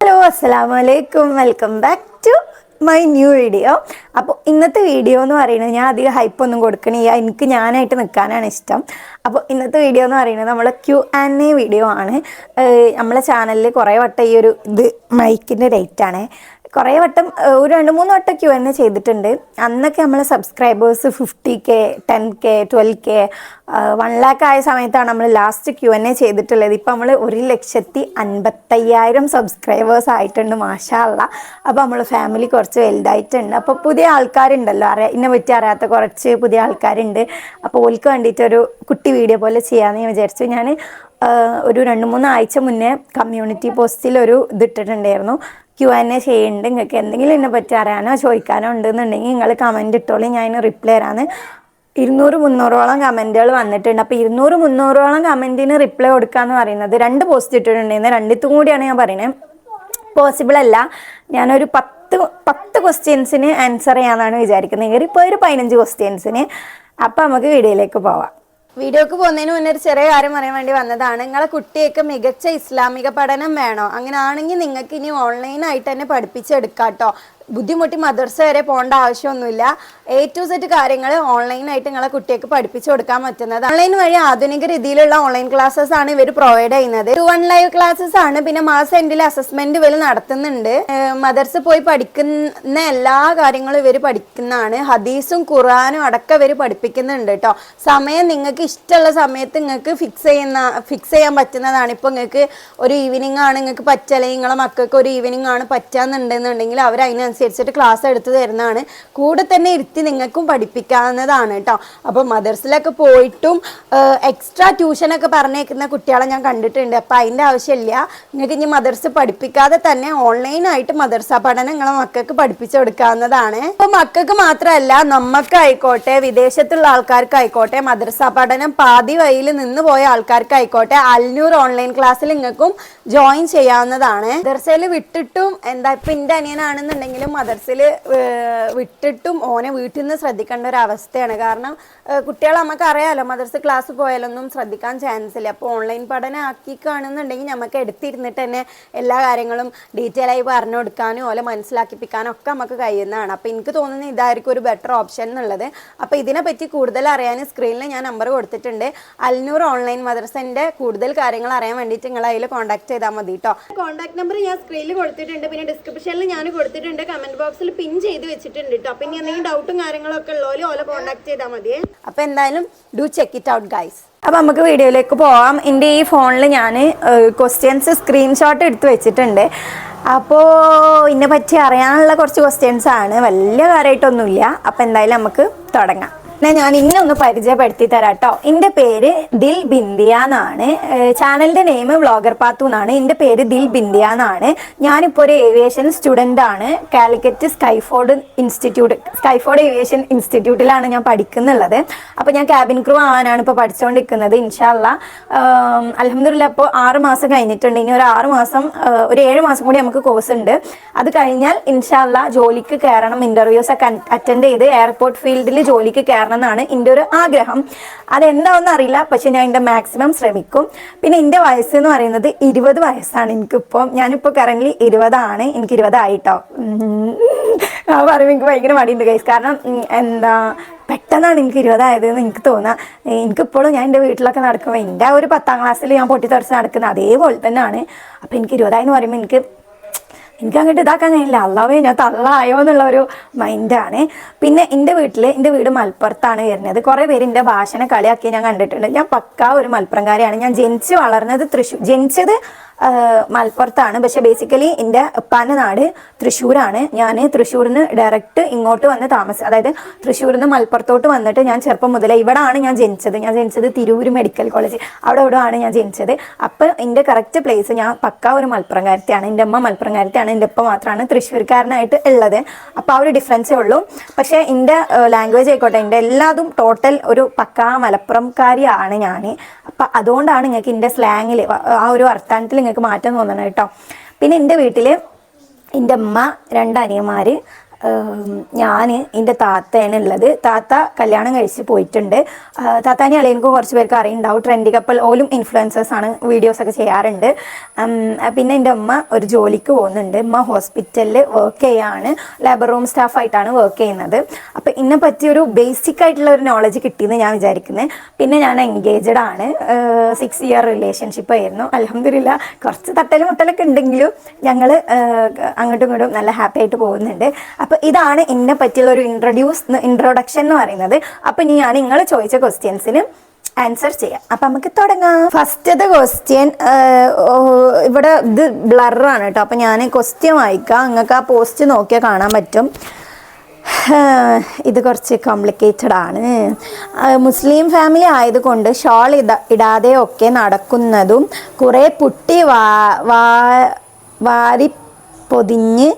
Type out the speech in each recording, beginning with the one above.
Hello അസ്സാം വലൈക്കും welcome back to my new video. അപ്പോൾ ഇന്നത്തെ വീഡിയോ എന്ന് പറയുന്നത് ഞാൻ അധികം ഹൈപ്പ് ഒന്നും കൊടുക്കണില്ല. എനിക്ക് ഞാനായിട്ട് നിൽക്കാനാണ് ഇഷ്ടം. അപ്പോൾ ഇന്നത്തെ വീഡിയോ എന്ന് പറയുന്നത് നമ്മളെ ക്യു ആൻഡ് എ വീഡിയോ ആണ്. നമ്മളെ ചാനലിൽ കുറേ വട്ടം ഈ ഒരു ഇത് മൈക്കിന്റെ റേറ്റ് ആണ്. കുറേ വട്ടം ഒരു രണ്ട് മൂന്ന് വട്ടം ക്യു എൻ ചെയ്തിട്ടുണ്ട്. അന്നൊക്കെ നമ്മളെ subscribers fifty K ten K twelve K one lakh ആയ സമയത്താണ് നമ്മൾ ലാസ്റ്റ് ക്യു എൻ എ ചെയ്തിട്ടുള്ളത്. ഇപ്പം നമ്മൾ ഒരു ലക്ഷത്തി അൻപത്തയ്യായിരം സബ്സ്ക്രൈബേഴ്സ് ആയിട്ടുണ്ട് മാഷാള്ള അപ്പോൾ നമ്മൾ ഫാമിലി കുറച്ച് വലുതായിട്ടുണ്ട്. അപ്പോൾ പുതിയ ആൾക്കാരുണ്ടല്ലോ അറിയാം ഇന്നെ പറ്റി അറിയാത്ത കുറച്ച് പുതിയ ആൾക്കാരുണ്ട്. അപ്പോൾ ഓൽക്ക് വേണ്ടിയിട്ട് ഒരു കുട്ടി വീഡിയോ പോലെ ചെയ്യാമെന്ന് ഞാൻ വിചാരിച്ചു. ഞാൻ ഒരു രണ്ട് മൂന്ന് ആഴ്ച മുന്നേ കമ്മ്യൂണിറ്റി പോസ്റ്റിൽ ഒരു ഇതിട്ടിട്ടുണ്ടായിരുന്നു. ക്യു എൻ എ ചെയ്യുന്നുണ്ട്. നിങ്ങൾക്ക് എന്തെങ്കിലും എന്നെ പറ്റി അറിയാനോ ചോദിക്കാനോ ഉണ്ടെന്നുണ്ടെങ്കിൽ നിങ്ങൾ കമന്റ് ഇട്ടോളി. ഞാൻ റിപ്ലൈ തരാമെന്ന് ഇരുന്നൂറ് മുന്നൂറോളം കമന്റുകൾ വന്നിട്ടുണ്ട്. അപ്പോൾ ഇരുന്നൂറ് മുന്നൂറോളം കമന്റിന് റിപ്ലൈ കൊടുക്കുക എന്ന് പറയുന്നത് രണ്ട് പോസ്റ്റ് ഇട്ടിട്ടുണ്ടായിരുന്നു രണ്ടിത്തും കൂടിയാണ് ഞാൻ പറയുന്നത്. പോസിബിൾ അല്ല. ഞാനൊരു പത്ത് പത്ത് ക്വസ്റ്റ്യൻസിന് ആൻസർ ചെയ്യാമെന്നാണ് വിചാരിക്കുന്നത്. ഇപ്പോൾ ഒരു പതിനഞ്ച് ക്വസ്റ്റ്യൻസിന് അപ്പോൾ നമുക്ക് വീഡിയോയിലേക്ക് പോവാം. വീഡിയോക്ക് പോകുന്നതിന് മുന്നേ ഒരു ചെറിയ കാര്യം പറയാൻ വേണ്ടി വന്നതാണ്. നിങ്ങളെ കുട്ടിയൊക്കെ മികച്ച ഇസ്ലാമിക പഠനം വേണോ? അങ്ങനെ ആണെങ്കിൽ നിങ്ങൾക്ക് ഇനി ഓൺലൈനായിട്ട് തന്നെ പഠിപ്പിച്ചെടുക്കാം കേട്ടോ ബുദ്ധിമുട്ടി മദർസ വരെ പോകേണ്ട ആവശ്യമൊന്നുമില്ല. എ ടു സെറ്റ് കാര്യങ്ങൾ ഓൺലൈനായിട്ട് നിങ്ങളെ കുട്ടികൾക്ക് പഠിപ്പിച്ചു കൊടുക്കാൻ പറ്റുന്നത്. ഓൺലൈൻ വഴി ആധുനിക രീതിയിലുള്ള ഓൺലൈൻ ക്ലാസ്സസ് ആണ് ഇവർ പ്രൊവൈഡ് ചെയ്യുന്നത്. ടു വൺ ലൈവ് ക്ലാസ്സസ് ആണ് പിന്നെ മാസം എൻഡിൽ അസസ്മെന്റ് ഇവർ നടത്തുന്നുണ്ട്. മദർസ് പോയി പഠിക്കുന്ന എല്ലാ കാര്യങ്ങളും ഇവർ പഠിക്കുന്നതാണ്. ഹദീസും ഖുറാനും അടക്കം ഇവർ പഠിപ്പിക്കുന്നുണ്ട് കേട്ടോ സമയം നിങ്ങൾക്ക് ഇഷ്ടമുള്ള സമയത്ത് നിങ്ങൾക്ക് ഫിക്സ് ചെയ്യുന്ന ഫിക്സ് ചെയ്യാൻ പറ്റുന്നതാണ്. ഇപ്പോൾ നിങ്ങൾക്ക് ഒരു ഈവനിങ് ആണ് നിങ്ങൾക്ക് പറ്റല്ലെങ്കിൽ നിങ്ങളെ മക്കൾക്ക് ഒരു ഈവനിങ് ആണ് പറ്റാന്നുണ്ടെന്നുണ്ടെങ്കിൽ അവർ അതിനനുസരിച്ചിട്ട് ക്ലാസ് എടുത്തു തരുന്നതാണ്. കൂടെ തന്നെ ഇരുത്തി നിങ്ങൾക്കും പഠിപ്പിക്കാവുന്നതാണ് കേട്ടോ. അപ്പോൾ മദർസിലൊക്കെ പോയിട്ടും എക്സ്ട്രാ ട്യൂഷനൊക്കെ പറഞ്ഞേക്കുന്ന കുട്ടികളെ ഞാൻ കണ്ടിട്ടുണ്ട്. അപ്പോൾ അതിന്റെ ആവശ്യമില്ല. നിങ്ങൾക്ക് ഇനി മദർസ് പഠിപ്പിക്കാതെ തന്നെ ഓൺലൈനായിട്ട് മദർസ പഠനം നിങ്ങളെ മക്കൾക്ക് പഠിപ്പിച്ചു കൊടുക്കാവുന്നതാണ്. അപ്പോൾ മക്കൾക്ക് മാത്രമല്ല നമുക്കായിക്കോട്ടെ വിദേശത്തുള്ള ആൾക്കാർക്കായിക്കോട്ടെ മദർസ പഠനം പാതി വഴിയിൽ നിന്ന് പോയ ആൾക്കാർക്കായിക്കോട്ടെ അൽനൂർ ഓൺലൈൻ ക്ലാസ്സിൽ നിങ്ങൾക്കും ജോയിൻ ചെയ്യാവുന്നതാണ്. മദർസയിൽ വിട്ടിട്ടും എന്താ ഇപ്പം എന്റെ അനിയനാണെന്നുണ്ടെങ്കിലും മദർസിൽ വിട്ടിട്ടും ഓനെ വീട്ടിൽ നിന്ന് ശ്രദ്ധിക്കേണ്ട ഒരു അവസ്ഥയാണ്. കാരണം കുട്ടികൾ നമുക്ക് അറിയാമല്ലോ മദർസ് ക്ലാസ് പോയാലൊന്നും ശ്രദ്ധിക്കാൻ ചാൻസ് ഇല്ല. അപ്പോൾ ഓൺലൈൻ പഠനം ആക്കിക്കാണെന്നുണ്ടെങ്കിൽ നമുക്ക് എടുത്തിരുന്നിട്ട് തന്നെ എല്ലാ കാര്യങ്ങളും ഡീറ്റെയിൽ ആയി പറഞ്ഞു കൊടുക്കാനും ഓലെ മനസ്സിലാക്കിപ്പിക്കാനും ഒക്കെ നമുക്ക് കഴിയുന്നതാണ്. അപ്പോൾ എനിക്ക് തോന്നുന്നത് ഇതായിരിക്കും ഒരു ബെറ്റർ ഓപ്ഷൻ എന്നുള്ളത്. അപ്പോൾ ഇതിനെപ്പറ്റി കൂടുതൽ അറിയാൻ സ്ക്രീനിൽ ഞാൻ നമ്പർ കൊടുത്തിട്ടുണ്ട്. അൽനൂർ ഓൺലൈൻ മദ്രസന്റെ കൂടുതൽ കാര്യങ്ങൾ അറിയാൻ വേണ്ടിയിട്ട് നിങ്ങൾ അതിൽ കോൺടാക്ട് ചെയ്താൽ മതി കേട്ടോ കോൺടാക്ട് നമ്പർ ഞാൻ സ്ക്രീനിൽ കൊടുത്തിട്ടുണ്ട്. പിന്നെ ഡിസ്ക്രിപ്ഷനിൽ ഞാൻ കൊടുത്തിട്ടുണ്ട്. കമന്റ് ബോക്സിൽ പിൻ ചെയ്ത് വെച്ചിട്ടുണ്ട് കേട്ടോ ഇനി എന്തെങ്കിലും ഡൗട്ടും കാര്യങ്ങളൊക്കെ ഉള്ളവർ ഓലെ കോണ്ടാക്ട് ചെയ്താൽ മതി. അപ്പോൾ എന്തായാലും do check it out guys അപ്പോൾ നമുക്ക് വീഡിയോയിലേക്ക് പോവാം. എന്റെ ഈ ഫോണിൽ ഞാൻ ക്വസ്റ്റ്യൻസ് സ്ക്രീൻഷോട്ട് എടുത്ത് വെച്ചിട്ടുണ്ട്. അപ്പോ ഇതിനെ പറ്റി അറിയാനുള്ള കുറച്ച് ക്വസ്റ്റ്യൻസ് ആണ്. വലിയ കാര്യമായിട്ടൊന്നുമില്ല അപ്പോൾ എന്തായാലും നമുക്ക് തുടങ്ങാം. എന്നാൽ ഞാൻ ഇന്നെ ഒന്ന് പരിചയപ്പെടുത്തി തരാം കേട്ടോ എന്റെ പേര് ദിൽ ബിന്ദിയ എന്നാണ്. ചാനലിന്റെ നെയിം വ്ളോഗർ പാത്തു എന്നാണ്. എന്റെ പേര് ദിൽ ബിന്ദിയ എന്നാണ്. ഞാനിപ്പോൾ ഒരു ഏവിയേഷൻ സ്റ്റുഡന്റ് ആണ്. Calicut Skyford institute Skyford aviation ഇൻസ്റ്റിറ്റ്യൂട്ടിലാണ് ഞാൻ പഠിക്കുന്നുള്ളത്. അപ്പോൾ ഞാൻ ക്യാബിൻ ക്രൂ ആവാനാണ് ഇപ്പോൾ പഠിച്ചുകൊണ്ടിരിക്കുന്നത് ഇൻഷാല്ല അലഹമില്ല ഇപ്പോ ആറ് മാസം കഴിഞ്ഞിട്ടുണ്ട്. ഇനി ഒരു ആറ് മാസം ഒരു ഏഴ് മാസം കൂടി നമുക്ക് കോഴ്സ് ഉണ്ട്. അത് കഴിഞ്ഞാൽ ഇൻഷാല്ല ജോലിക്ക് കയറണം ഇന്റർവ്യൂസ് ഒക്കെ അറ്റൻഡ് ചെയ്ത് എയർപോർട്ട് ഫീൽഡിൽ ജോലിക്ക് കയറണം എന്നാണ് എന്റെ ഒരു ആഗ്രഹം. അതെന്താണെന്ന് അറിയില്ല. പക്ഷെ ഞാൻ എന്റെ മാക്സിമം ശ്രമിക്കും. പിന്നെ എന്റെ വയസ്സ് എന്ന് പറയുന്നത് ഇരുപത് വയസ്സാണ് എനിക്കിപ്പോൾ. ഞാനിപ്പോൾ കറന്റ് ഇരുപതാണ്. എനിക്ക് ഇരുപതായിട്ടോ. ആ പറയുമ്പോൾ എനിക്ക് ഭയങ്കര മടിയുണ്ട് ഗൈസ് കാരണം എന്താ പെട്ടെന്നാണ് എനിക്ക് ഇരുപതായത് എന്ന് എനിക്ക് തോന്നുക എനിക്കിപ്പോഴും ഞാൻ എന്റെ വീട്ടിലൊക്കെ നടക്കുമ്പോൾ എന്റെ ഒരു പത്താം ക്ലാസ്സിൽ ഞാൻ പൊട്ടിത്തെറിച്ച് നടക്കുന്നത് അതേപോലെ തന്നെയാണ്. അപ്പോൾ എനിക്ക് ഇരുപതായെന്ന് പറയുമ്പോൾ എനിക്ക് എനിക്ക് അങ്ങോട്ട് ഇതാക്കാൻ കഴിയില്ല അള്ളാവേ ഞാൻ തള്ളായോ എന്നുള്ള ഒരു മൈൻഡാണ് പിന്നെ എന്റെ വീട്ടിൽ എന്റെ വീട് മലപ്പുറത്താണ് വരുന്നത്. കുറേ പേര് എന്റെ ഭാഷനെ കളിയാക്കി ഞാൻ കണ്ടിട്ടുണ്ട്. ഞാൻ പക്കാ ഒരു മലപ്പുറംകാരിയാണ്. ഞാൻ ജനിച്ച് വളർന്നത് തൃശ്ശൂർ ജനിച്ചത് മലപ്പുറത്താണ്. പക്ഷെ ബേസിക്കലി എന്റെ ഉപ്പാന്റെ നാട് തൃശ്ശൂരാണ്. ഞാൻ തൃശ്ശൂരിൽ നിന്ന് ഡയറക്റ്റ് ഇങ്ങോട്ട് വന്ന് താമസം അതായത് തൃശ്ശൂരിൽ നിന്ന് മലപ്പുറത്തോട്ട് വന്നിട്ട് ഞാൻ ചെറുപ്പം മുതലേ ഇവിടാണ് ഞാൻ ജനിച്ചത്. ഞാൻ ജനിച്ചത് തിരൂര് മെഡിക്കൽ കോളേജ് അവിടെ ഇവിടെ ആണ് ഞാൻ ജനിച്ചത്. അപ്പോൾ എന്റെ കറക്റ്റ് പ്ലേസ് ഞാൻ പക്ക ഒരു മലപ്പുറംകാരത്തെയാണ്. എന്റെ അമ്മ മലപ്പുറംകാരത്തെയാണ്. എന്റെ ഉപ്പ മാത്രമാണ് തൃശ്ശൂർക്കാരനായിട്ട് ഉള്ളത്. അപ്പോൾ ആ ഒരു ഡിഫറൻസേ ഉള്ളൂ. പക്ഷേ എന്റെ ലാംഗ്വേജ് ആയിക്കോട്ടെ എന്റെ എല്ലാതും ടോട്ടൽ ഒരു പക്ക മലപ്പുറംകാരിയാണ് ഞാൻ അപ്പം അതുകൊണ്ടാണ് നിങ്ങൾക്ക് എന്റെ സ്ലാങ്ങിൽ ആ ഒരു വർത്താനത്തിൽ നിങ്ങൾക്ക് മാറ്റം തോന്നണം കേട്ടോ. പിന്നെ എന്റെ വീട്ടിൽ എന്റെ അമ്മ രണ്ട് അനിയന്മാർ ഞാൻ എന്റെ താത്തയാണ് ഉള്ളത്. താത്ത കല്യാണം കഴിച്ച് പോയിട്ടുണ്ട്. താത്താനെ അളിയനക്കും കുറച്ച് പേർക്ക് അറിയുണ്ടാവും ട്രെൻഡി കപ്പൽ ഓലും ഇൻഫ്ലുവൻസേഴ്സ് ആണ് വീഡിയോസ് ഒക്കെ ചെയ്യാറുണ്ട്. പിന്നെ എന്റെ ഉമ്മ ഒരു ജോലിക്ക് പോകുന്നുണ്ട്. ഉമ്മ ഹോസ്പിറ്റലിൽ വർക്ക് ചെയ്യാണ്. ലേബർ റൂം സ്റ്റാഫായിട്ടാണ് വർക്ക് ചെയ്യുന്നത്. അപ്പം ഇതിനെ പറ്റിയൊരു ബേസിക് ആയിട്ടുള്ള ഒരു നോളജ് കിട്ടിയെന്ന് ഞാൻ വിചാരിക്കുന്നത് പിന്നെ ഞാൻ എൻഗേജഡ് ആണ്. സിക്സ് ഇയർ റിലേഷൻഷിപ്പ് ആയിരുന്നു. അലഹമില്ല കുറച്ച് തട്ടലും മുട്ടലൊക്കെ ഉണ്ടെങ്കിലും ഞങ്ങൾ അങ്ങോട്ടും ഇങ്ങോട്ടും നല്ല ഹാപ്പി ആയിട്ട് പോകുന്നുണ്ട്. അപ്പോൾ ഇതാണ് എന്നെ പറ്റിയുള്ള ഒരു ഇൻട്രൊഡ്യൂസ് ഇൻട്രൊഡക്ഷൻ എന്ന് പറയുന്നത്. അപ്പോൾ ഇനി ഞാൻ നിങ്ങൾ ചോദിച്ച ക്വസ്റ്റ്യൻസിന് ആൻസർ ചെയ്യാം. അപ്പം നമുക്ക് തുടങ്ങാം. ഫസ്റ്റത്തെ ക്വസ്റ്റ്യൻ ഇവിടെ ഇത് ബ്ലറാണ് കേട്ടോ. അപ്പം ഞാൻ ക്വസ്റ്റ്യൻ വായിക്കാം. നിങ്ങൾക്ക് ആ പോസ്റ്റ് നോക്കിയാൽ കാണാൻ പറ്റും. ഇത് കുറച്ച് കോംപ്ലിക്കേറ്റഡ് ആണ്. മുസ്ലിം ഫാമിലി ആയതുകൊണ്ട് ഷോൾ ഇട ഇടാതെ ഒക്കെ നടക്കുന്നതും കുറേ പുട്ടി വാ വാ വാരി പൊതിഞ്ഞ്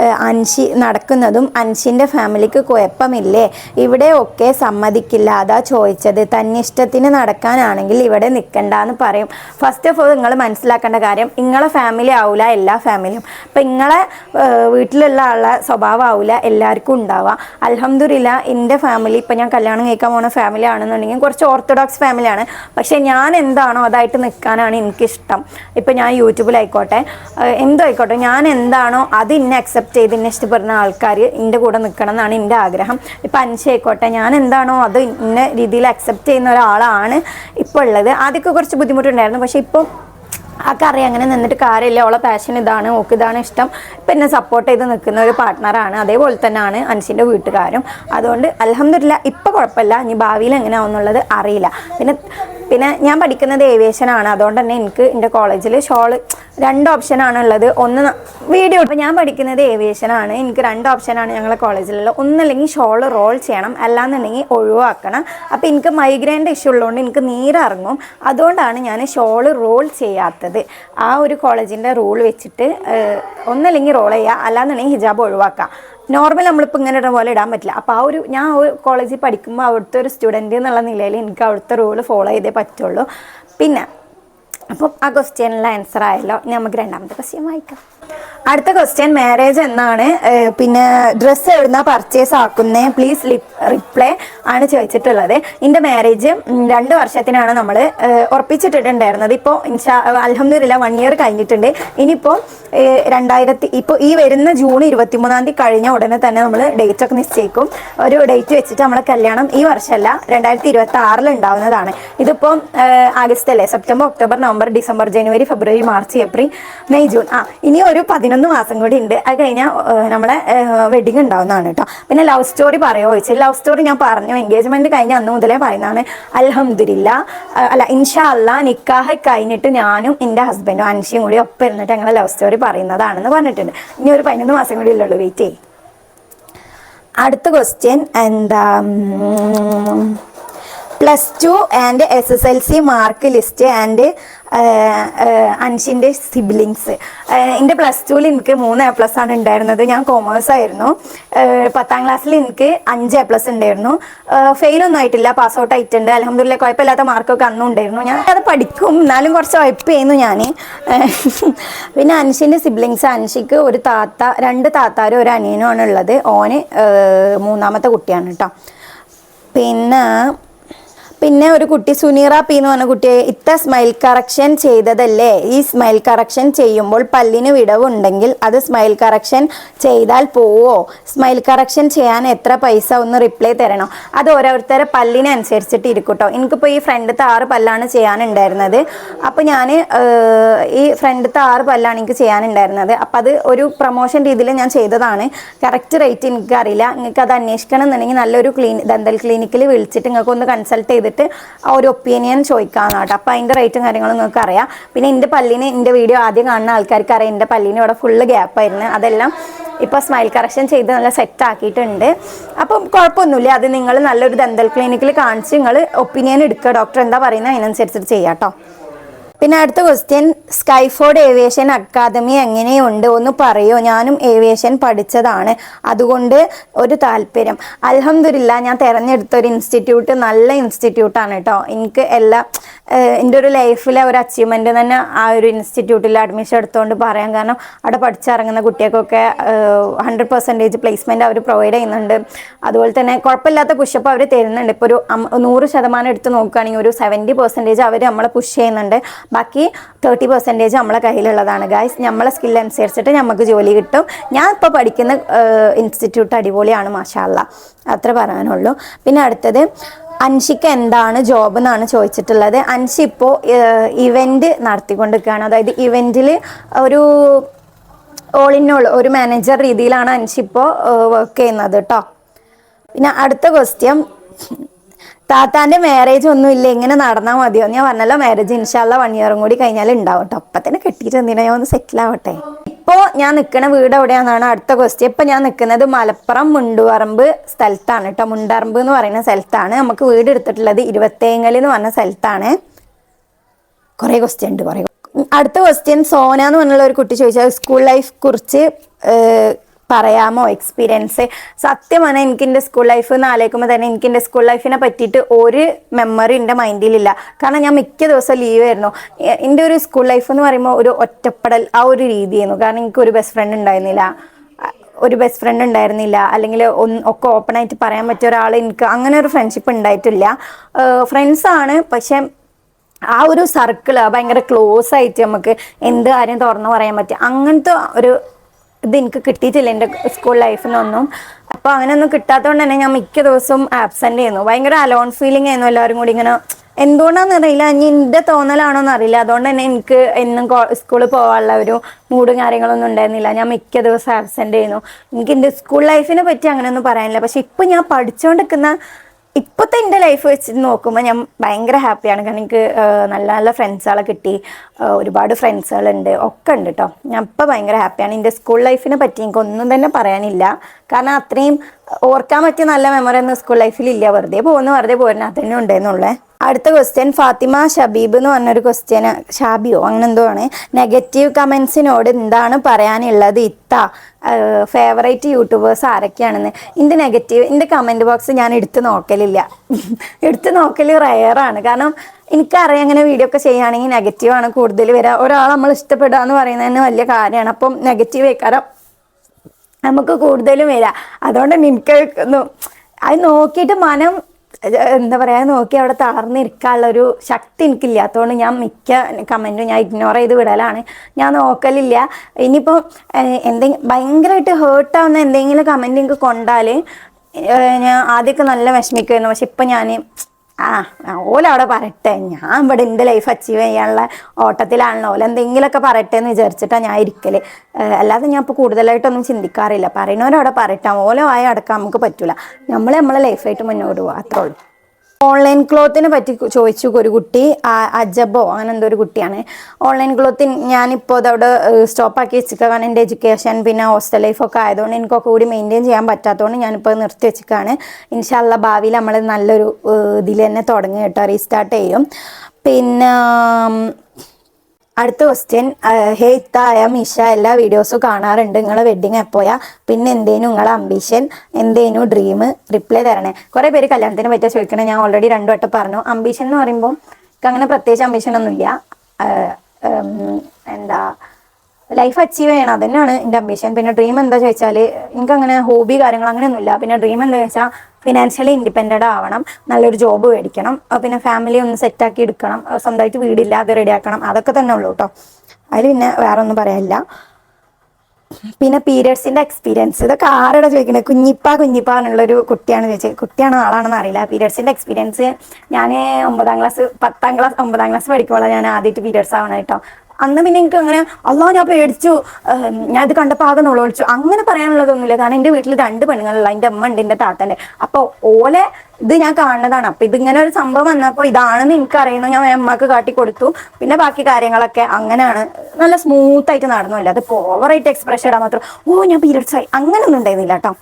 അൻഷി നടക്കുന്നതും അൻഷിന്റെ ഫാമിലിക്ക് കുഴപ്പമില്ലേ? ഇവിടെ ഒക്കെ സമ്മതിക്കില്ല. അതാ ചോദിച്ചത്. തന്നിഷ്ടത്തിന് നടക്കാനാണെങ്കിൽ ഇവിടെ നിൽക്കണ്ട എന്ന് പറയും. ഫസ്റ്റ് ഓഫ് ഓൾ നിങ്ങൾ മനസ്സിലാക്കേണ്ട കാര്യം നിങ്ങളെ ഫാമിലി ആവില്ല എല്ലാ ഫാമിലിയും അപ്പം നിങ്ങളെ വീട്ടിലുള്ള ആളെ സ്വഭാവം ആവില്ല എല്ലാവർക്കും ഉണ്ടാവുക അലഹമില്ല എന്റെ ഫാമിലി ഇപ്പം ഞാൻ കല്യാണം കഴിക്കാൻ പോകുന്ന ഫാമിലി ആണെന്നുണ്ടെങ്കിൽ കുറച്ച് ഓർത്തഡോക്സ് ഫാമിലിയാണ് പക്ഷേ ഞാൻ എന്താണോ അതായിട്ട് നിൽക്കാനാണ് എനിക്കിഷ്ടം. ഇപ്പം ഞാൻ യൂട്യൂബിലായിക്കോട്ടെ. എന്തോ ആയിക്കോട്ടെ. ഞാൻ എന്താണോ അത് ഇന്നെ അക്സെപ്റ്റ് ചെയ്ത് എന്നെ ഇഷ്ടപ്പെടുന്ന ആൾക്കാർ എന്റെ കൂടെ നിൽക്കണം എന്നാണ് എന്റെ ആഗ്രഹം. ഇപ്പം അനുശയിക്കോട്ടെ ഞാൻ എന്താണോ അത് ഇന്ന രീതിയിൽ അക്സെപ്റ്റ് ചെയ്യുന്ന ഒരാളാണ് ഇപ്പോൾ ഉള്ളത്. ആദ്യമൊക്കെ കുറച്ച് ബുദ്ധിമുട്ടുണ്ടായിരുന്നു. പക്ഷേ ഇപ്പം ആൾക്കറിയാം അങ്ങനെ നിന്നിട്ട് കാര്യമില്ല. ഓളെ പാഷൻ ഇതാണ് ഓക്ക് ഇതാണ് ഇഷ്ടം. ഇപ്പം എന്നെ സപ്പോർട്ട് ചെയ്ത് നിൽക്കുന്ന ഒരു പാർട്ട്ണറാണ് അതേപോലെ തന്നെയാണ് അൻസിന്റെ വീട്ടുകാരും. അതുകൊണ്ട് അലഹമില്ല ഇപ്പം കുഴപ്പമില്ല. ഇനി ഭാവിയിൽ എങ്ങനെയാവുന്നുള്ളത് അറിയില്ല. പിന്നെ പിന്നെ ഞാൻ പഠിക്കുന്നത് ഏവിയേഷനാണ്. അതുകൊണ്ട് തന്നെ എനിക്ക് എന്റെ കോളേജിൽ ഷോൾ രണ്ട് ഓപ്ഷനാണ് ഉള്ളത്. ഒന്ന് വീഡിയോ ഇപ്പം ഞാൻ പഠിക്കുന്നത് ഏവിയേഷനാണ്. എനിക്ക് രണ്ട് ഓപ്ഷനാണ് ഞങ്ങളെ കോളേജിലുള്ളത് ഒന്നല്ലെങ്കിൽ ഷോൾ റോൾ ചെയ്യണം. അല്ലാന്നുണ്ടെങ്കിൽ ഒഴിവാക്കണം. അപ്പോൾ എനിക്ക് മൈഗ്രെയിന്റെ ഇഷ്യൂ ഉള്ളതുകൊണ്ട് എനിക്ക് നീരിറങ്ങും. അതുകൊണ്ടാണ് ഞാൻ ഷോൾ റോൾ ചെയ്യാത്തത്. ആ ഒരു കോളേജിന്റെ റൂൾ വെച്ചിട്ട് ഒന്നല്ലെങ്കിൽ റോൾ ചെയ്യുക. അല്ലാന്നുണ്ടെങ്കിൽ ഹിജാബ് ഒഴിവാക്കുക. നോർമൽ നമ്മളിപ്പോൾ ഇങ്ങനെ ഇടുന്ന പോലെ ഇടാൻ പറ്റില്ല. അപ്പോൾ ആ ഒരു ഞാൻ കോളേജിൽ പഠിക്കുമ്പോൾ അവിടുത്തെ ഒരു സ്റ്റുഡന്റ് എന്നുള്ള നിലയിൽ എനിക്ക് അവിടുത്തെ റൂൾ ഫോളോ ചെയ്തേ പറ്റുള്ളൂ. പിന്നെ അപ്പം ആ ക്വസ്റ്റ്യനിലെ ആൻസർ ആയല്ലോ. ഇനി നമുക്ക് രണ്ടാമത്തെ ക്വസ്റ്റ്യൻ വായിക്കാം. അടുത്ത ക്വസ്റ്റ്യൻ മാരേജ് എന്നാണ്. പിന്നെ ഡ്രസ്സ് എവിടുന്ന പർച്ചേസ് ആക്കുന്നേ? പ്ലീസ് റിപ്ലൈ ആണ് ചോദിച്ചിട്ടുള്ളത്. ഇന്റെ മാരേജ് രണ്ട് വർഷത്തിനാണ് നമ്മൾ ഉറപ്പിച്ചിട്ടുണ്ടായിരുന്നത് ഇപ്പോൾ ഇൻഷാ വൺ ഇയർ കഴിഞ്ഞിട്ടുണ്ട്. ഇനിയിപ്പോൾ രണ്ടായിരത്തി ഇപ്പോൾ ഈ വരുന്ന ജൂൺ ഇരുപത്തിമൂന്നാം തീയതി കഴിഞ്ഞ ഉടനെ തന്നെ നമ്മൾ ഡേറ്റ് ഒക്കെ നിശ്ചയിക്കും. ഒരു ഡേറ്റ് വെച്ചിട്ട് നമ്മളെ കല്യാണം ഈ വർഷമല്ല രണ്ടായിരത്തി ഇരുപത്തി ആറിൽ ഉണ്ടാവുന്നതാണ്. ഇതിപ്പോൾ ആഗസ്റ്റ് അല്ലേ September October November December January February March April May June. ആ ഇനി ഒരു പതിനൊന്ന് മാസം കൂടി ഉണ്ട്. അത് കഴിഞ്ഞാൽ നമ്മളെ വെഡിങ് ഉണ്ടാവുന്നതാണ് കേട്ടോ പിന്നെ ലവ് സ്റ്റോറി പറയുമോ ചോദിച്ചാൽ ലവ് സ്റ്റോറി ഞാൻ പറഞ്ഞു. എൻഗേജ്മെന്റ് കഴിഞ്ഞ അന്ന് മുതലേ പറയുന്നതാണ് അലഹമ്മദില്ല അല്ല ഇൻഷാ അല്ല നിക്കാഹ് കഴിഞ്ഞിട്ട് ഞാനും എന്റെ ഹസ്ബൻഡും അൻഷിയും കൂടി ഒപ്പം ഇരുന്നിട്ട് ഞങ്ങളെ ലവ് സ്റ്റോറി പറയുന്നതാണെന്ന് പറഞ്ഞിട്ടുണ്ട്. ഇനി ഒരു പതിനൊന്ന് മാസം കൂടി ഉള്ളൂ. വെയിറ്റ് ചെയ്യും. അടുത്ത ക്വസ്റ്റ്യൻ എന്താ plus two and S S L C mark list and അൻഷിന്റെ siblings എന്റെ പ്ലസ് ടുവിൽ എനിക്ക് മൂന്ന് എ പ്ലസ് ആണ് ഉണ്ടായിരുന്നത്. ഞാൻ കോമേഴ്സ് ആയിരുന്നു. ഏഹ് പത്താം ക്ലാസ്സിൽ എനിക്ക് അഞ്ച് എ പ്ലസ് ഉണ്ടായിരുന്നു. ഫെയിലൊന്നും ആയിട്ടില്ല. പാസ് ഔട്ട് ആയിട്ടുണ്ട്. അലഹമ്മദില്ല കുഴപ്പമില്ലാത്ത മാർക്കൊക്കെ അന്നും ഉണ്ടായിരുന്നു. ഞാൻ അത് പഠിക്കും. എന്നാലും കുറച്ച് വൈപ്പ് ചെയ്യുന്നു ഞാൻ പിന്നെ അൻഷിന്റെ സിബ്ലിങ്സ് അൻഷിക്ക് ഒരു താത്ത രണ്ട് താത്താരും ഒരു അനിയനും ഉള്ളത്. ഓന് മൂന്നാമത്തെ കുട്ടിയാണ് കേട്ടോ പിന്നെ പിന്നെ ഒരു കുട്ടി സുനീറ പി എന്ന് പറഞ്ഞ കുട്ടിയെ ഇത്ത സ്മൈൽ കറക്ഷൻ ചെയ്തതല്ലേ? ഈ സ്മൈൽ കറക്ഷൻ ചെയ്യുമ്പോൾ പല്ലിന് വിടവുണ്ടെങ്കിൽ അത് സ്മൈൽ കറക്ഷൻ ചെയ്താൽ പോവോ? സ്മൈൽ കറക്ഷൻ ചെയ്യാൻ എത്ര പൈസ ഒന്ന് റിപ്ലൈ തരണോ. അത് ഓരോരുത്തരെ പല്ലിനനുസരിച്ചിട്ട് ഇരിക്കട്ടോ എനിക്കിപ്പോൾ ഈ ഫ്രണ്ടത്തെ ആറ് പല്ലാണ് ചെയ്യാനുണ്ടായിരുന്നത്. അപ്പോൾ ഞാൻ ഈ ഫ്രണ്ടത്തെ ആറ് പല്ലാണ് എനിക്ക് ചെയ്യാനുണ്ടായിരുന്നത്. അപ്പം അത് ഒരു പ്രൊമോഷൻ രീതിയിൽ ഞാൻ ചെയ്തതാണ്. കറക്റ്റ് റേറ്റ് എനിക്ക് അറിയില്ല നിങ്ങൾക്ക് അത് അന്വേഷിക്കണം എന്നുണ്ടെങ്കിൽ നല്ലൊരു ക്ലീൻ ദന്തൽ ക്ലിനിക്കിൽ വിളിച്ചിട്ട് നിങ്ങൾക്ക് ഒന്ന് കൺസൾട്ട് ചെയ്തിട്ട് ആ ഒരു ഒപ്പീനിയൻ ചോദിക്കാമെന്ന് കേട്ടോ. അപ്പോൾ അതിന്റെ റേറ്റും കാര്യങ്ങളും നിങ്ങൾക്ക് അറിയാം. പിന്നെ എന്റെ പല്ലിന് എന്റെ വീഡിയോ ആദ്യം കാണുന്ന ആൾക്കാർക്ക് അറിയാം. എന്റെ പല്ലിന് ഇവിടെ ഫുള്ള് ഗ്യാപ്പായിരുന്നു അതെല്ലാം ഇപ്പോൾ സ്മൈൽ കറക്ഷൻ ചെയ്ത് നല്ല സെറ്റ് ആക്കിയിട്ടുണ്ട്. അപ്പം കുഴപ്പമൊന്നുമില്ല. അത് നിങ്ങൾ നല്ലൊരു ദന്തൽ ക്ലിനിക്കിൽ കാണിച്ച് നിങ്ങൾ ഒപ്പീനിയൻ എടുക്കുക. ഡോക്ടർ എന്താ പറയുന്നത്? അതിനനുസരിച്ചിട്ട് ചെയ്യാം കേട്ടോ. പിന്നെ അടുത്ത ക്വസ്റ്റ്യൻ സ്കൈഫോർഡ് ഏവിയേഷൻ അക്കാദമി എങ്ങനെയുണ്ട് ഒന്ന് പറയോ? ഞാനും ഏവിയേഷൻ പഠിച്ചതാണ്. അതുകൊണ്ട് ഒരു താല്പര്യം. അൽഹംദുലില്ലാ ഞാൻ തിരഞ്ഞെടുത്ത ഒരു ഇൻസ്റ്റിറ്റ്യൂട്ട് നല്ല ഇൻസ്റ്റിറ്റ്യൂട്ടാണ് കേട്ടോ എനിക്ക് എല്ലാ എന്റെ ഒരു ലൈഫിലെ ഒരു അച്ചീവ്മെന്റ് തന്നെ ആ ഒരു ഇൻസ്റ്റിറ്റ്യൂട്ടിൽ അഡ്മിഷൻ എടുത്തുകൊണ്ട് പറയാം കാരണം അവിടെ പഠിച്ചിറങ്ങുന്ന കുട്ടികൾക്കൊക്കെ ഹൺഡ്രഡ് പെർസെന്റേജ് പ്ലേസ്മെന്റ് അവർ പ്രൊവൈഡ് ചെയ്യുന്നുണ്ട്. അതുപോലെ തന്നെ കുഴപ്പമില്ലാത്ത പുഷപ്പ് അവർ തരുന്നുണ്ട്. ഇപ്പോൾ ഒരു നൂറ് ശതമാനം എടുത്ത് നോക്കുകയാണെങ്കിൽ ഒരു സെവന്റി പെർസെന്റേജ് അവർ നമ്മളെ പുഷ് ചെയ്യുന്നുണ്ട്. ബാക്കി തേർട്ടി പെർസെന്റേജ് നമ്മളെ കയ്യിലുള്ളതാണ്. ഗായ്സ് നമ്മളെ സ്കിൽ അനുസരിച്ചിട്ട് നമുക്ക് ജോലി കിട്ടും. ഞാൻ ഇപ്പോൾ പഠിക്കുന്ന ഇൻസ്റ്റിറ്റ്യൂട്ട് അടിപൊളിയാണ് മാഷാല്ല അത്ര പറയാനുള്ളൂ. പിന്നെ അടുത്തത് അൻഷിക്ക് എന്താണ് ജോബ് എന്നാണ് ചോദിച്ചിട്ടുള്ളത്. അൻഷി ഇപ്പോൾ ഇവന്റ് നടത്തിക്കൊണ്ടിരിക്കുകയാണ്. അതായത് ഇവന്റിൽ ഒരു ഓൾ ഇൻ ഓൾ ഒരു മാനേജർ രീതിയിലാണ് അൻഷി ഇപ്പോൾ വർക്ക് ചെയ്യുന്നത് കേട്ടോ പിന്നെ അടുത്ത ക്വസ്റ്റ്യൻ താത്താന്റെ മാരേജ് ഒന്നും ഇല്ല ഇങ്ങനെ നടന്നാൽ മതിയോ? ഞാൻ പറഞ്ഞല്ലോ മാരേജ് ഇൻഷാല്ല വൺ ഇയറും കൂടി കഴിഞ്ഞാൽ ഉണ്ടാവും കേട്ടോ തന്നെ കെട്ടിയിട്ട് എന്തിനാ ഞാൻ ഒന്ന് സെറ്റിൽ ആവട്ടെ? ഇപ്പോൾ ഞാൻ നിൽക്കുന്ന വീട് എവിടെയാണെന്നാണ് അടുത്ത ക്വസ്റ്റ്യൻ ഇപ്പൊ ഞാൻ നിൽക്കുന്നത് മലപ്പുറം മുണ്ടുപറമ്പ് സ്ഥലത്താണ് കേട്ടോ മുണ്ടറമ്പ് എന്ന് പറയുന്ന സ്ഥലത്താണ്. നമുക്ക് വീട് എടുത്തിട്ടുള്ളത് ഇരുപത്തേങ്ങൽ എന്ന് പറഞ്ഞ സ്ഥലത്താണ്. കുറേ ക്വസ്റ്റ്യൻ ഉണ്ട് കുറേ അടുത്ത ക്വസ്റ്റ്യൻ സോന എന്ന് പറഞ്ഞുള്ള ഒരു കുട്ടി ചോദിച്ചാൽ സ്കൂൾ ലൈഫ് കുറിച്ച് പറയാമോ എക്സ്പീരിയൻസ് സത്യമാണ് എനിക്ക് എന്റെ സ്കൂൾ ലൈഫ് എന്ന് ആലോചിക്കുമ്പോൾ തന്നെ എനിക്ക് എന്റെ സ്കൂൾ ലൈഫിനെ പറ്റിയിട്ട് ഒരു മെമ്മറി എന്റെ മൈൻഡിലില്ല കാരണം ഞാൻ മിക്ക ദിവസം ലീവ് ആയിരുന്നു. എന്റെ ഒരു സ്കൂൾ ലൈഫ് എന്ന് പറയുമ്പോൾ ഒരു ഒറ്റപ്പെടൽ ആ ഒരു രീതിയായിരുന്നു. കാരണം എനിക്ക് ഒരു ബെസ്റ്റ് ഫ്രണ്ട് ഉണ്ടായിരുന്നില്ല ഒരു ബെസ്റ്റ് ഫ്രണ്ട് ഉണ്ടായിരുന്നില്ല. അല്ലെങ്കിൽ ഒന്ന് ഒക്കെ ഓപ്പൺ ആയിട്ട് പറയാൻ പറ്റിയ ഒരാൾ എനിക്ക് അങ്ങനെ ഒരു ഫ്രണ്ട്ഷിപ്പ് ഉണ്ടായിട്ടില്ല. ഫ്രണ്ട്സാണ് പക്ഷെ ആ ഒരു സർക്കിൾ ഭയങ്കര ക്ലോസ് ആയിട്ട് നമുക്ക് എന്ത് കാര്യം തുറന്നു പറയാൻ പറ്റും അങ്ങനത്തെ ഒരു ഇത് എനിക്ക് കിട്ടിയിട്ടില്ല എന്റെ സ്കൂൾ ലൈഫിനൊന്നും അപ്പൊ അപ്പോൾ അങ്ങനെയൊന്നും കിട്ടാത്തതുകൊണ്ട് തന്നെ ഞാൻ മിക്ക ദിവസവും ആബ്സെന്റ് ചെയ്യുന്നു ഭയങ്കര അലോൺ ഫീലിംഗ് ആയിരുന്നു എല്ലാവരും കൂടി ഇങ്ങനെ എന്തുകൊണ്ടാണെന്ന് അറിയില്ല? ഇനി എന്റെ തോന്നലാണോന്ന് അറിയില്ല. അതുകൊണ്ട് തന്നെ എനിക്ക് എന്നും സ്കൂളിൽ പോകാനുള്ള ഒരു മൂഡും കാര്യങ്ങളൊന്നും ഉണ്ടായിരുന്നില്ല. ഞാൻ മിക്ക ദിവസം ആബ്സെന്റ് ചെയ്യുന്നു എനിക്ക് എന്റെ സ്കൂൾ ലൈഫിനെ പറ്റി അങ്ങനെയൊന്നും പറയാനില്ല. പക്ഷെ ഇപ്പൊ ഞാൻ പഠിച്ചുകൊണ്ടിരിക്കുന്ന ഇപ്പോഴത്തെ എന്റെ ലൈഫ് വെച്ച് നോക്കുമ്പോൾ ഞാൻ ഭയങ്കര ഹാപ്പിയാണ് കാരണം എനിക്ക് നല്ല നല്ല ഫ്രണ്ട്സുകളെ കിട്ടി. ഒരുപാട് ഫ്രണ്ട്സുകളുണ്ട് ഒക്കെ ഉണ്ട് കേട്ടോ ഞാൻ ഇപ്പോൾ ഭയങ്കര ഹാപ്പിയാണ് എന്റെ സ്കൂൾ ലൈഫിനെ പറ്റി എനിക്കൊന്നും തന്നെ പറയാനില്ല. കാരണം അത്രയും ഓർക്കാൻ പറ്റിയ നല്ല മെമ്മറി ഒന്നും സ്കൂൾ ലൈഫിൽ ഇല്ല. വെറുതെ പോകുന്നു വെറുതെ പോരുന്ന തന്നെ ഉണ്ടെന്നുള്ളേ അടുത്ത ക്വസ്റ്റ്യൻ ഫാത്തിമ ഷബീബ് എന്ന് പറഞ്ഞൊരു ക്വസ്റ്റ്യൻ ഷാബിയോ അങ്ങനെ എന്തോ ആണ്. നെഗറ്റീവ് കമൻസിനോട് എന്താണ് പറയാനുള്ളത്? ഇത്ത ഫേവറേറ്റ് യൂട്യൂബേഴ്സ് ആരൊക്കെയാണെന്ന്. എന്റെ നെഗറ്റീവ് എന്റെ കമന്റ് ബോക്സ് ഞാൻ എടുത്ത് നോക്കലില്ല. എടുത്ത് നോക്കൽ റയറാണ് കാരണം എനിക്കറിയാം അങ്ങനെ വീഡിയോ ഒക്കെ ചെയ്യുകയാണെങ്കിൽ നെഗറ്റീവാണ് കൂടുതൽ വരിക. ഒരാൾ നമ്മൾ ഇഷ്ടപ്പെടുക എന്ന് പറയുന്നത് തന്നെ വലിയ കാര്യമാണ്. അപ്പം നെഗറ്റീവ് വെക്കാരം നമുക്ക് കൂടുതലും വരാം. അതുകൊണ്ട് നിനക്ക് അത് നോക്കിയിട്ട് മനം എന്താ പറയുക നോക്കി അവിടെ തളർന്നിരിക്കാനുള്ള ഒരു ശക്തി എനിക്കില്ലാത്തതുകൊണ്ട് ഞാൻ മിക്ക കമന്റും ഞാൻ ഇഗ്നോർ ചെയ്ത് വിടലാണ്. ഞാൻ നോക്കലില്ല. ഇനിയിപ്പോൾ എന്തെങ്കിലും ഭയങ്കരമായിട്ട് ഹേർട്ടാവുന്ന എന്തെങ്കിലും കമന്റ് എനിക്ക് കൊണ്ടാൽ ഞാൻ ആദ്യമൊക്കെ നല്ല വിഷമിക്കുമായിരുന്നു പക്ഷെ ഇപ്പം ഞാൻ ആ ഓല അവിടെ പറയട്ടെ. ഞാൻ ഇവിടെ എന്റെ ലൈഫ് അച്ചീവ് ചെയ്യാനുള്ള ഓട്ടത്തിലാണല്ലോ. ഓല എന്തെങ്കിലുമൊക്കെ പറയട്ടെ എന്ന് വിചാരിച്ചിട്ടാണ് ഞാൻ ഇരിക്കൽ. അല്ലാതെ ഞാൻ ഇപ്പോൾ കൂടുതലായിട്ടൊന്നും ചിന്തിക്കാറില്ല. പറയുന്നവരവിടെ പറയട്ടെ. ഓല വായ അടക്കാൻ നമുക്ക് പറ്റില്ല നമ്മൾ നമ്മളെ ലൈഫായിട്ട് മുന്നോട്ട് പോകാം അത്രേ ഉള്ളൂ. ഓൺലൈൻ ക്ലോത്തിനെ പറ്റി ചോദിച്ചു ഒരു കുട്ടി അജബോ അങ്ങനെ എന്തോ ഒരു കുട്ടിയാണ്. ഓൺലൈൻ ക്ലോത്ത് ഞാനിപ്പോൾ അതവിടെ സ്റ്റോപ്പാക്കി വെച്ചിരിക്കുക കാരണം എന്റെ എഡ്യൂക്കേഷൻ പിന്നെ ഹോസ്റ്റൽ ലൈഫൊക്കെ ആയതുകൊണ്ട് എനിക്കൊക്കെ കൂടി മെയിന്റെയിൻ ചെയ്യാൻ പറ്റാത്തതുകൊണ്ട് ഞാനിപ്പോൾ നിർത്തി വെച്ചിരിക്കുകയാണ്. ഇൻഷാല്ല ഭാവിയിൽ നമ്മൾ നല്ലൊരു ഇതിൽ തന്നെ തുടങ്ങി കേട്ടോ റീസ്റ്റാർട്ട് ചെയ്യും. പിന്നെ അടുത്ത ക്വസ്റ്റ്യൻ ഹേ ഇത്തായ മിഷ എല്ലാ വീഡിയോസും കാണാറുണ്ട്. നിങ്ങളെ വെഡിങ് എപ്പോയാ പിന്നെ എന്തേനു നിങ്ങളെ അംബിഷൻ എന്തേനു ഡ്രീം റിപ്ലൈ തരണേ. കുറേ പേര് കല്യാണത്തിനെ പറ്റിയ ചോദിക്കണേ. ഞാൻ ഓൾറെഡി രണ്ടു വട്ടം പറഞ്ഞു. അംബിഷൻ എന്ന് പറയുമ്പോൾ അങ്ങനെ പ്രത്യേകിച്ച് അംബിഷൻ ഒന്നുമില്ല. എന്താ ലൈഫ് അച്ചീവ് ചെയ്യണം. അതന്നെയാണ് എന്റെ അംബിഷൻ പിന്നെ ഡ്രീം എന്താ ചോദിച്ചാൽ എനിക്ക് അങ്ങനെ ഹോബി കാര്യങ്ങൾ അങ്ങനെയൊന്നുമില്ല. പിന്നെ ഡ്രീം എന്താ ചോദിച്ചാൽ ഫിനാൻഷ്യലി ഇൻഡിപെൻഡന്റ് ആവണം. നല്ലൊരു ജോബ് മേടിക്കണം. പിന്നെ ഫാമിലി ഒന്ന് സെറ്റ് ആക്കി എടുക്കണം. സ്വന്തമായിട്ട് വീടില്ലാതെ റെഡിയാക്കണം അതൊക്കെ തന്നെ ഉള്ളൂ കേട്ടോ അതിൽ പിന്നെ വേറെ ഒന്നും പറയാനില്ല. പിന്നെ പീരിയഡ്സിന്റെ എക്സ്പീരിയൻസ് ഇതൊക്കെ ആരുടെ ചോദിക്കുന്നത് കുഞ്ഞിപ്പ കുഞ്ഞിപ്പ എന്നുള്ളൊരു കുട്ടിയാണ് ചോദിച്ചത് കുട്ടിയാണോ ആളാണെന്ന് അറിയില്ല. പീരിയഡ്സിന്റെ എക്സ്പീരിയൻസ് ഞാൻ ഒമ്പതാം ക്ലാസ് പത്താം ക്ലാസ് ഒമ്പതാം ക്ലാസ് പഠിക്കുമ്പോഴാണ് ഞാൻ ആദ്യമായിട്ട് പീരിയഡ്സ് ആവണം കേട്ടോ അന്ന് പിന്നെ എനിക്ക് അങ്ങനെ അള്ളാഹ് ഞാൻ പേടിച്ചു. ഞാൻ ഇത് കണ്ടപ്പോൾ ആകെ നുളൊളിച്ചു. അങ്ങനെ പറയാനുള്ളതൊന്നുമില്ല. കാരണം എന്റെ വീട്ടിൽ രണ്ട് പെണ്ണുങ്ങളുള്ള എന്റെ അമ്മ ഉണ്ട് എന്റെ താത്തന്റെ. അപ്പോൾ ഓലെ ഇത് ഞാൻ കാണുന്നതാണ്. അപ്പൊ ഇതിങ്ങനെ ഒരു സംഭവം വന്നപ്പോൾ ഇതാണെന്ന് എനിക്ക് അറിയുന്നു ഞാൻ അമ്മയ്ക്ക് കാട്ടി കൊടുത്തു. പിന്നെ ബാക്കി കാര്യങ്ങളൊക്കെ അങ്ങനെയാണ്. നല്ല സ്മൂത്ത് ആയിട്ട് നടന്നു അത് ഓവറായിട്ട് എക്സ്പ്രഷൻ ഇടാൻ മാത്രം. ഓ ഞാൻ പീരിയഡ്സ് ആയി അങ്ങനെയൊന്നും ഉണ്ടായിരുന്നില്ല കേട്ടോ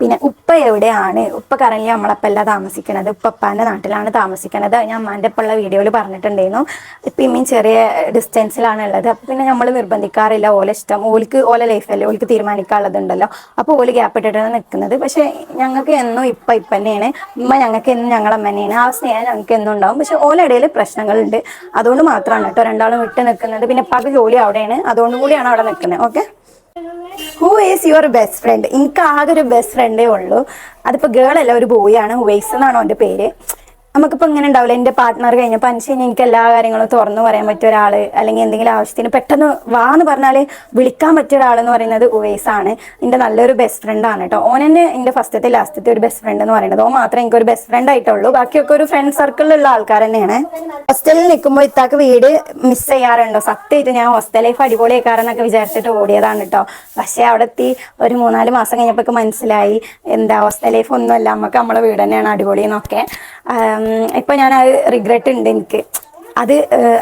പിന്നെ ഉപ്പ എവിടെയാണ്? ഉപ്പ കറങ്ങി നമ്മളപ്പം അല്ല താമസിക്കണത്. ഉപ്പപ്പാന്റെ നാട്ടിലാണ് താമസിക്കണത്. ഞാൻ അമ്മാന്റെ ഒപ്പമുള്ള വീഡിയോയിൽ പറഞ്ഞിട്ടുണ്ടായിരുന്നു. ഇപ്പം ഇമ്മീൻ ചെറിയ ഡിസ്റ്റൻസിലാണ് ഉള്ളത്. അപ്പം പിന്നെ നമ്മൾ നിർബന്ധിക്കാറില്ല. ഓല ഇഷ്ടം. ഓലിക്ക് ഓല ലൈഫല്ലേ ഓലിക്ക് തീരുമാനിക്കാനുള്ളതുണ്ടല്ലോ. അപ്പോൾ ഓൽ ഗ്യാപ്പ് ഇട്ടിട്ടാണ് നിൽക്കുന്നത് പക്ഷേ ഞങ്ങൾക്ക് എന്നും ഇപ്പം ഇപ്പം തന്നെയാണ്. ഉമ്മ ഞങ്ങൾക്ക് എന്നും ഞങ്ങളമ്മ തന്നെയാണ് ആ സ്നേഹം ഞങ്ങൾക്ക് എന്നും ഉണ്ടാവും. പക്ഷെ ഓലയിടയിൽ പ്രശ്നങ്ങളുണ്ട്. അതുകൊണ്ട് മാത്രമാണ് കേട്ടോ രണ്ടാളും വിട്ട് നിൽക്കുന്നത് പിന്നെ പക ജോലി അവിടെയാണ്. അതുകൊണ്ട് കൂടിയാണ് അവിടെ നിൽക്കുന്നത് okay? Who is your best friend എനിക്ക് ആകെ ഒരു ബെസ്റ്റ് ഫ്രണ്ടേ ഉള്ളൂ. അതിപ്പോൾ ഗേൾ അല്ല ഒരു ബോയ് ആണ്. ഹുവൈസ് എന്നാണോ എന്റെ പേര്. നമുക്കിപ്പോൾ ഇങ്ങനെ ഉണ്ടാവില്ല. എന്റെ പാർട്ട്ണർ കഴിഞ്ഞപ്പോൾ അനുസരിച്ച് എനിക്ക് എല്ലാ കാര്യങ്ങളും തുറന്നു പറയാൻ പറ്റിയ ഒരാൾ അല്ലെങ്കിൽ എന്തെങ്കിലും ആവശ്യത്തിന് പെട്ടെന്ന് വാ എന്ന് പറഞ്ഞാൽ വിളിക്കാൻ പറ്റിയ ഒരാൾ എന്ന് പറയുന്നത് ഉവൈസ് ആണ്. എന്റെ നല്ലൊരു ബെസ്റ്റ് ഫ്രണ്ട് ആണ് കേട്ടോ ഓൻ തന്നെ എന്റെ ഫസ്റ്റത്തെ ലാസ്റ്റത്തെ ഒരു ബെസ്റ്റ് ഫ്രണ്ട് എന്ന് പറയുന്നത്. ഓ മാത്രമേ എനിക്ക് ഒരു ബെസ്റ്റ് ഫ്രണ്ട് ആയിട്ടുള്ളൂ. ബാക്കിയൊക്കെ ഒരു ഫ്രണ്ട് സർക്കിളിലുള്ള ആൾക്കാർ തന്നെയാണ്. ഹോസ്റ്റലിൽ നിൽക്കുമ്പോൾ ഇത്താക്ക് വീട് മിസ് ചെയ്യാറുണ്ടോ? സത്യമായിട്ട് ഞാൻ ഹോസ്റ്റൽ ലൈഫ് അടിപൊളിയാക്കാറെന്നൊക്കെ വിചാരിച്ചിട്ട് ഓടിയതാണ് കേട്ടോ പക്ഷേ അവിടെ എത്തി ഒരു മൂന്നാൽ മാസം കഴിഞ്ഞപ്പോൾ മനസ്സിലായി. എന്താ ഹോസ്റ്റൽ ലൈഫ് ഒന്നുമല്ല നമുക്ക് നമ്മളെ വീട് തന്നെയാണ് അടിപൊളി എന്നൊക്കെ. ഇപ്പൊ ഞാൻ ആ റിഗ്രറ്റ് ഉണ്ട് എനിക്ക്. അത്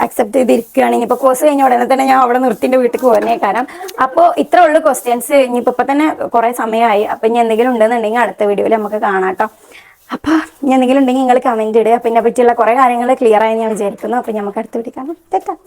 അക്സെപ്റ്റ് ചെയ്തിരിക്കുകയാണെങ്കിൽ ഇപ്പൊ കോഴ്സ് കഴിഞ്ഞ ഉടനെ തന്നെ ഞാൻ അവിടെ നിർത്തിന്റെ വീട്ടിൽ പോകുന്നേ കാരണം അപ്പോൾ ഇത്ര ഉള്ള ക്വസ്റ്റ്യൻസ് ഇനിയിപ്പോൾ ഇപ്പം തന്നെ കുറേ സമയമായി. അപ്പം ഇനി എന്തെങ്കിലും ഉണ്ടെന്നുണ്ടെങ്കിൽ അടുത്ത വീഡിയോയിൽ നമുക്ക് കാണാട്ടോ അപ്പോൾ ഇനി എന്തെങ്കിലും ഉണ്ടെങ്കിൽ നിങ്ങൾ കമന്റ് ഇടുക. പിന്നെ പറ്റിയുള്ള കുറേ കാര്യങ്ങൾ ക്ലിയർ ആയി ഞാൻ വിചാരിക്കുന്നു. അപ്പം നമുക്ക് അടുത്ത വീട്ടിൽ കാണാം. തെറ്റാം